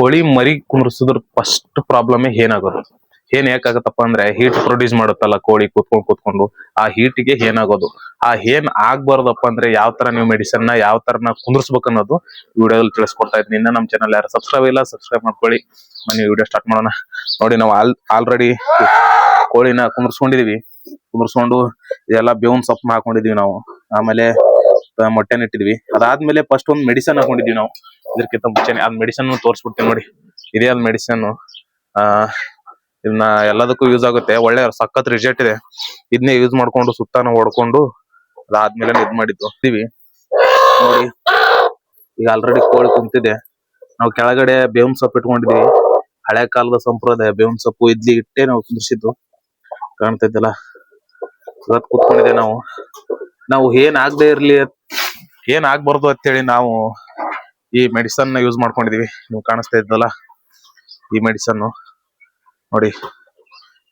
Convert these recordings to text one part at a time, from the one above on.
ಕೋಳಿ ಮರಿ ಕುಂದ್ರಸಿದ್ರ first problem ಏನಾಗೋದು? ಏನ್ ಯಾಕಾಗತ್ತಪ್ಪ ಅಂದ್ರೆ ಹೀಟ್ ಪ್ರೊಡ್ಯೂಸ್ ಮಾಡುತ್ತಲ್ಲ ಕೋಳಿ ಕೂತ್ಕೊಂಡು ಕೂತ್ಕೊಂಡು, ಆ ಹೀಟಿಗೆ ಏನಾಗೋದು? ಆ ಏನ್ ಆಗ್ಬಾರ್ದಪ್ಪ ಅಂದ್ರೆ ಯಾವ ತರ ನೀವು ಮೆಡಿಸನ್ನ ಯಾವ ತರ ಕುಂದ್ರಿಸ್ಬೇಕು ಅನ್ನೋದು ವಿಡಿಯೋದಲ್ಲಿ ತಿಳಿಸ್ಕೊಡ್ತಾ ಇದ್ದೀನಿ. ಇನ್ನ ನಮ್ಮ ಚಾನಲ್ ಯಾರು ಸಬ್ಸ್ಕ್ರೈಬ್ ಇಲ್ಲ ಸಬ್ಸ್ಕ್ರೈಬ್ ಮಾಡ್ಕೊಳ್ಳಿ. ಮನೆ ವಿಡಿಯೋ ಸ್ಟಾರ್ಟ್ ಮಾಡೋಣ. ನೋಡಿ, ನಾವು ಆಲ್ ಆಲ್ರೆಡಿ ಕೋಳಿನ ಕುಂದ್ರಸ್ಕೊಂಡಿದೀವಿ. ಕುಂದ್ರಸ್ಕೊಂಡು ಇದೆಲ್ಲ ಬೇವಿನ ಸೊಪ್ಪು ಹಾಕೊಂಡಿದೀವಿ ನಾವು. ಆಮೇಲೆ ಮೊಟ್ಟೆನ ಇಟ್ಟಿದ್ವಿ. ಅದಾದ್ಮೇಲೆ ಫಸ್ಟ್ ಒಂದು ಮೆಡಿಸನ್ ಹಾಕೊಂಡಿದೀವಿ ನಾವು. ಇದಕ್ಕಿಂತ ಮುಂಚೆನೆ ಅದ್ ಮೆಡಿಸನ್ ತೋರಿಸ್ಬಿಡ್ತೀನಿ ನೋಡಿ. ಇದೇ ಅದ್ ಮೆಡಿಸನ್ ಆ ಇದನ್ನ ಎಲ್ಲದಕ್ಕೂ ಯೂಸ್ ಆಗುತ್ತೆ. ಒಳ್ಳೆ ಸಖತ್ ರಿಸಲ್ಟ್ ಇದೆ. ಇದನ್ನೇ ಯೂಸ್ ಮಾಡ್ಕೊಂಡು ಸುತ್ತಾನ ಹೊಡ್ಕೊಂಡು ಅದಾದ್ಮೇಲೆ ಇದ್ ಮಾಡಿದ್ದು. ಹೋಗ್ತೀವಿ. ನೋಡಿ, ಈಗ ಆಲ್ರೆಡಿ ಕೋಳಿ ಕುಂತಿದೆ. ನಾವು ಕೆಳಗಡೆ ಬೇವಿನ ಸೊಪ್ಪು ಇಟ್ಕೊಂಡಿದ್ವಿ. ಹಳೆ ಕಾಲದ ಸಂಪ್ರದಾಯ ಬೇವಿನ ಸೊಪ್ಪು, ಇಡ್ಲಿ ಇಟ್ಟೆ ನಾವು ಕುಂದಿಸಿದ್ದು ಕಾಣ್ತಿದ್ದಲ್ಲ ಇವತ್ತು ಕುತ್ಕೊಂಡಿದೆ ನಾವು. ನಾವು ಏನ್ ಆಗದೆ ಇರ್ಲಿ ಏನ್ ಆಗ್ಬಾರ್ದು ಅಂತೇಳಿ ನಾವು ಈ ಮೆಡಿಸನ್ ಯೂಸ್ ಮಾಡ್ಕೊಂಡಿದೀವಿ. ನೀವು ಕಾಣಿಸ್ತಾ ಇದ್ದಲ್ಲ? ಈ ಮೆಡಿಸನ್ ನೋಡಿ,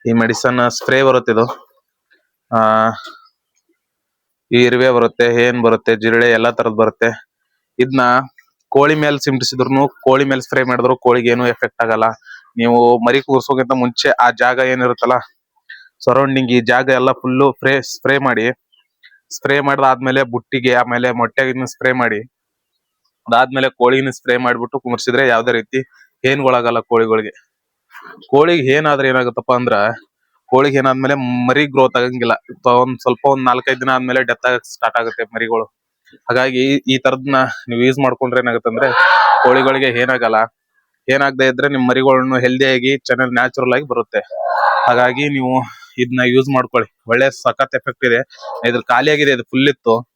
ಈ ಮೆಡಿಸನ್ ಸ್ಪ್ರೇ ಬರುತ್ತೆ ಇದು. ಆ, ಈ ಇರುವೆ ಬರುತ್ತೆ, ಏನ್ ಬರುತ್ತೆ, ಜಿರಳೆ ಎಲ್ಲಾ ತರದ್ ಬರುತ್ತೆ. ಇದನ್ನ ಕೋಳಿ ಮೇಲೆ ಸಿಂಪಡಿಸಿದ್ರು ಕೋಳಿ ಮೇಲೆ ಸ್ಪ್ರೇ ಮಾಡಿದ್ರು ಕೋಳಿಗೆ ಏನು ಎಫೆಕ್ಟ್ ಆಗಲ್ಲ. ನೀವು ಮರಿ ಕೂರ್ಸೋಕಿಂತ ಮುಂಚೆ ಆ ಜಾಗ ಏನಿರುತ್ತಲ್ಲ, ಸರೌಂಡಿಂಗ್ ಈ ಜಾಗ ಎಲ್ಲ ಫುಲ್ಲು ಸ್ಪ್ರೇ ಸ್ಪ್ರೇ ಮಾಡಿ. ಸ್ಪ್ರೇ ಮಾಡಿದಾದ್ಮೇಲೆ ಬುಟ್ಟಿಗೆ, ಆಮೇಲೆ ಮೊಟ್ಟೆಗಿನ ಸ್ಪ್ರೇ ಮಾಡಿ. ಅದಾದ್ಮೇಲೆ ಕೋಳಿನ ಸ್ಪ್ರೇ ಮಾಡ್ಬಿಟ್ಟು ಕುಮರ್ಸಿದ್ರೆ ಯಾವ್ದೇ ರೀತಿ ಏನ್ಗೊಳಗಲ್ಲ ಕೋಳಿಗಳಿಗೆ. ಕೋಳಿಗೆ ಏನಾದ್ರೆ ಏನಾಗುತ್ತಪ್ಪ ಅಂದ್ರ ಕೋಳಿಗೆ ಏನಾದ್ಮೇಲೆ ಮರಿ ಗ್ರೋತ್ ಆಗಂಗಿಲ್ಲ. ಒಂದ್ ಸ್ವಲ್ಪ ಒಂದ್ ನಾಲ್ಕೈದು ದಿನ ಆದ್ಮೇಲೆ ಡೆತ್ ಆಗಕ್ ಸ್ಟಾರ್ಟ್ ಆಗುತ್ತೆ ಮರಿಗಳು. ಹಾಗಾಗಿ ಈ- ತರದನ್ನ ತರದ್ನ ನೀವು ಯೂಸ್ ಮಾಡ್ಕೊಂಡ್ರೆ ಏನಾಗುತ್ತೆ ಅಂದ್ರೆ ಕೋಳಿಗಳಿಗೆ ಏನಾಗಲ್ಲ. ಏನಾಗದೆ ಇದ್ರೆ ನಿಮ್ ಮರಿಗಳನ್ನು ಹೆಲ್ದಿಯಾಗಿ ಚೆನ್ನಾಗಿ ನ್ಯಾಚುರಲ್ ಆಗಿ ಬರುತ್ತೆ. ಹಾಗಾಗಿ ನೀವು ಇದನ್ನ ಯೂಸ್ ಮಾಡ್ಕೊಳ್ಳಿ. ಒಳ್ಳೆ ಸಖತ್ ಎಫೆಕ್ಟ್ ಇದೆ. ಇದ್ರ ಖಾಲಿಯಾಗಿದೆ, ಇದು ಫುಲ್ ಇತ್ತು.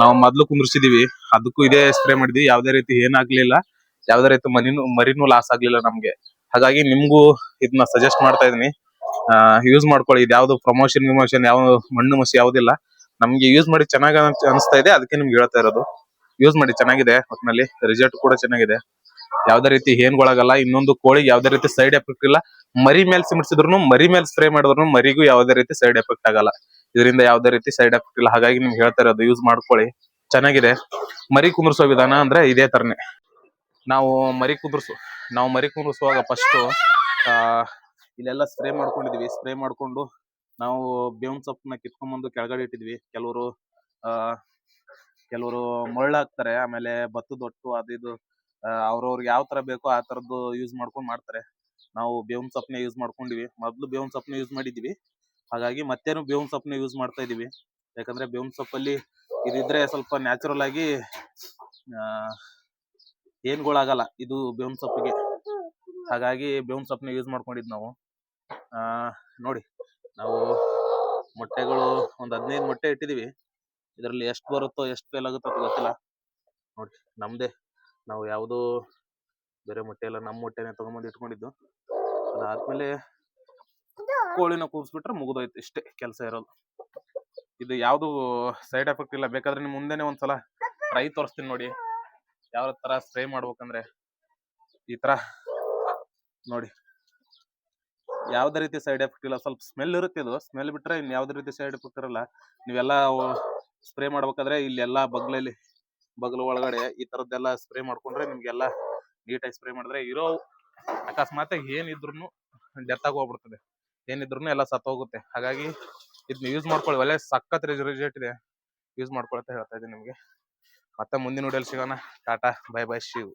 ನಾವು ಮೊದ್ಲು ಕುಂದ್ರಿಸಿದೀವಿ. ಅದಕ್ಕೂ ಇದೇ ಸ್ಪ್ರೇ ಮಾಡಿದ್ವಿ. ಯಾವ್ದೇ ರೀತಿ ಏನಾಗ್ಲಿಲ್ಲ ಯಾವ್ದೇ ರೀತಿ ಮನಿನೂ ಮರಿನೂ ಲಾಸ್ ಆಗ್ಲಿಲ್ಲ ನಮ್ಗೆ. ಹಾಗಾಗಿ ನಿಮ್ಗೂ ಇದನ್ನ ಸಜೆಸ್ಟ್ ಮಾಡ್ತಾ ಇದೀನಿ ಯೂಸ್ ಮಾಡ್ಕೊಳ್ಳಿ. ಇದು ಯಾವ್ದು ಪ್ರಮೋಷನ್ ವಿಮೋಷನ್, ಯಾವ ಮಣ್ಣು ಮಸಿ ಯಾವ್ದಿಲ್ಲ. ನಮ್ಗೆ ಯೂಸ್ ಮಾಡಿ ಚೆನ್ನಾಗಿ ಅನಿಸ್ತಾ ಇದೆ. ಅದಕ್ಕೆ ನಿಮ್ಗೆ ಹೇಳ್ತಾ ಇರೋದು. ಯೂಸ್ ಮಾಡಿ, ಚೆನ್ನಾಗಿದೆ. ಒಟ್ನಲ್ಲಿ ರಿಸಲ್ಟ್ ಕೂಡ ಚೆನ್ನಾಗಿದೆ. ಯಾವ್ದೇ ರೀತಿ ಏನ್ಗೊಳಗಲ್ಲ. ಇನ್ನೊಂದು ಕೋಳಿಗೆ ಯಾವ್ದೇ ರೀತಿ ಸೈಡ್ ಎಫೆಕ್ಟ್ ಇಲ್ಲ. ಮರಿ ಮೇಲೆ ಸಿಮಿಸಿದ್ರು ಮರಿ ಮೇಲೆ ಸ್ಪ್ರೇ ಮಾಡಿದ್ರು ಮರಿಗೂ ಯಾವ್ದೇ ರೀತಿ ಸೈಡ್ ಎಫೆಕ್ಟ್ ಆಗಲ್ಲ. ಇದರಿಂದ ಯಾವ್ದೇ ರೀತಿ ಸೈಡ್ ಎಫೆಕ್ಟ್ ಇಲ್ಲ. ಹಾಗಾಗಿ ನಿಮ್ಗೆ ಹೇಳ್ತಾರೆ ಅದು ಯೂಸ್ ಮಾಡ್ಕೊಳ್ಳಿ. ಚೆನ್ನಾಗಿದೆ. ಮರಿ ಕುಂದ್ರಿಸೋ ವಿಧಾನ ಅಂದ್ರೆ ಇದೇ ತರನೇ. ನಾವು ಮರಿ ಕುಂದ್ರಿಸು, ನಾವು ಮರಿ ಕುಂದ್ರಿಸುವಾಗ ಫಸ್ಟ್ ಇಲ್ಲೆಲ್ಲ ಸ್ಪ್ರೇ ಮಾಡ್ಕೊಂಡಿದ್ವಿ. ಸ್ಪ್ರೇ ಮಾಡ್ಕೊಂಡು ನಾವು ಬೇವಿನ ಸೊಪ್ಪನ್ನ ಕಿತ್ಕೊಂಡ್ಬಂದು ಕೆಳಗಡೆ ಇಟ್ಟಿದ್ವಿ. ಕೆಲವರು, ಆ, ಕೆಲವರು ಮಳ್ಳು ಹಾಕ್ತಾರೆ. ಆಮೇಲೆ ಭತ್ತದ ಹೊಟ್ಟು ಅದು ಇದು ಅವ್ರವ್ರಿಗೆ ಯಾವ ತರ ಬೇಕೋ ಆ ತರದ್ದು ಯೂಸ್ ಮಾಡ್ಕೊಂಡು ಮಾಡ್ತಾರೆ. ನಾವು ಬೇವಿನ ಸೊಪ್ಪನ್ನ ಯೂಸ್ ಮಾಡ್ಕೊಂಡಿವಿ. ಮೊದ್ಲು ಬೇವಿನ ಸೊಪ್ಪನ್ನ ಯೂಸ್ ಮಾಡಿದೀವಿ. ಹಾಗಾಗಿ ಮತ್ತೇನು ಬೇವಿನ ಸೊಪ್ಪನ್ನ ಯೂಸ್ ಮಾಡ್ತಾ ಇದೀವಿ. ಯಾಕಂದ್ರೆ ಬೇವಿನ ಸೊಪ್ಪಲ್ಲಿ ಇದಿದ್ರೆ ಸ್ವಲ್ಪ ನ್ಯಾಚುರಲ್ ಆಗಿ ಏನ್ಗೊಳಾಗಲ್ಲ ಇದು ಬೇವಿನ ಸೊಪ್ಪಿಗೆ. ಹಾಗಾಗಿ ಬೇವಿನ ಸೊಪ್ಪನ್ನ ಯೂಸ್ ಮಾಡ್ಕೊಂಡಿದ್ ನಾವು. ನೋಡಿ, ನಾವು ಮೊಟ್ಟೆಗಳು ಒಂದು ಹದಿನೈದು ಮೊಟ್ಟೆ ಇಟ್ಟಿದೀವಿ. ಇದರಲ್ಲಿ ಎಷ್ಟು ಬರುತ್ತೋ, ಎಷ್ಟು ಫೇಲ್ ಆಗುತ್ತೋ ಗೊತ್ತಿಲ್ಲ. ನೋಡಿ, ನಮ್ದೇ. ನಾವು ಯಾವ್ದು ಬೇರೆ ಮೊಟ್ಟೆ ಎಲ್ಲ ನಮ್ಮ ಮೊಟ್ಟೆನೆ ತಗೊಂಬಂದು ಇಟ್ಕೊಂಡಿದ್ದು. ಅದಾದ್ಮೇಲೆ ಕೋಳಿನ ಕೂರಿಸ್ಬಿಟ್ರೆ ಮುಗಿದೋಯ್ತು, ಇಷ್ಟೇ ಕೆಲಸ ಇರೋದು. ಇದು ಯಾವುದು ಸೈಡ್ ಎಫೆಕ್ಟ್ ಇಲ್ಲ. ಬೇಕಾದ್ರೆ ನಿಮ್ ಮುಂದೆನೆ ಒಂದ್ಸಲ ಟ್ರೈ ತೋರಿಸ್ತೀನಿ ನೋಡಿ. ಯಾವ ತರ ಸ್ಪ್ರೇ ಮಾಡ್ಬೇಕಂದ್ರೆ ಈ ತರ ನೋಡಿ. ಯಾವ್ದೇ ರೀತಿ ಸೈಡ್ ಎಫೆಕ್ಟ್ ಇಲ್ಲ. ಸ್ವಲ್ಪ ಸ್ಮೆಲ್ ಇರುತ್ತೆ ಇದು. ಸ್ಮೆಲ್ ಬಿಟ್ರೆ ಇನ್ ಯಾವ್ದೇ ರೀತಿ ಸೈಡ್ ಎಫೆಕ್ಟ್ ಇರಲ್ಲ. ನೀವೆಲ್ಲ ಸ್ಪ್ರೇ ಮಾಡ್ಬೇಕಾದ್ರೆ ಇಲ್ಲಿ ಎಲ್ಲಾ ಬಗ್ಲಲ್ಲಿ, ಬಗ್ಲು ಒಳಗಡೆ ಈ ತರದ್ದೆಲ್ಲ ಸ್ಪ್ರೇ ಮಾಡ್ಕೊಂಡ್ರೆ ನಿಮ್ಗೆಲ್ಲ ನೀಟಾಗಿ ಸ್ಪ್ರೇ ಮಾಡಿದ್ರೆ ಇರೋ ಅಕಸ್ಮಾತ್ ಏನಿದ್ರು ಡೆತ್ ಆಗಿ ಹೋಗ್ಬಿಡ್ತದೆ. ಏನಿದ್ರು ಎಲ್ಲ ಸತ್ತೋಗುತ್ತೆ. ಹಾಗಾಗಿ ಇದನ್ನ ಯೂಸ್ ಮಾಡ್ಕೊಳ್ಳಿ. ಒಳ್ಳೆ ಸಖತ್ ರಿಸಲ್ಟ್ ಇದೆ. ಯೂಸ್ ಮಾಡ್ಕೊಳ್ತಾ ಹೇಳ್ತಾ ಇದ್ದೀನಿ ನಿಮಗೆ. ಮತ್ತೆ ಮುಂದಿನ ವಿಡಿಯೋಲಿ ಸಿಗೋಣ. Tata bye bye Shiv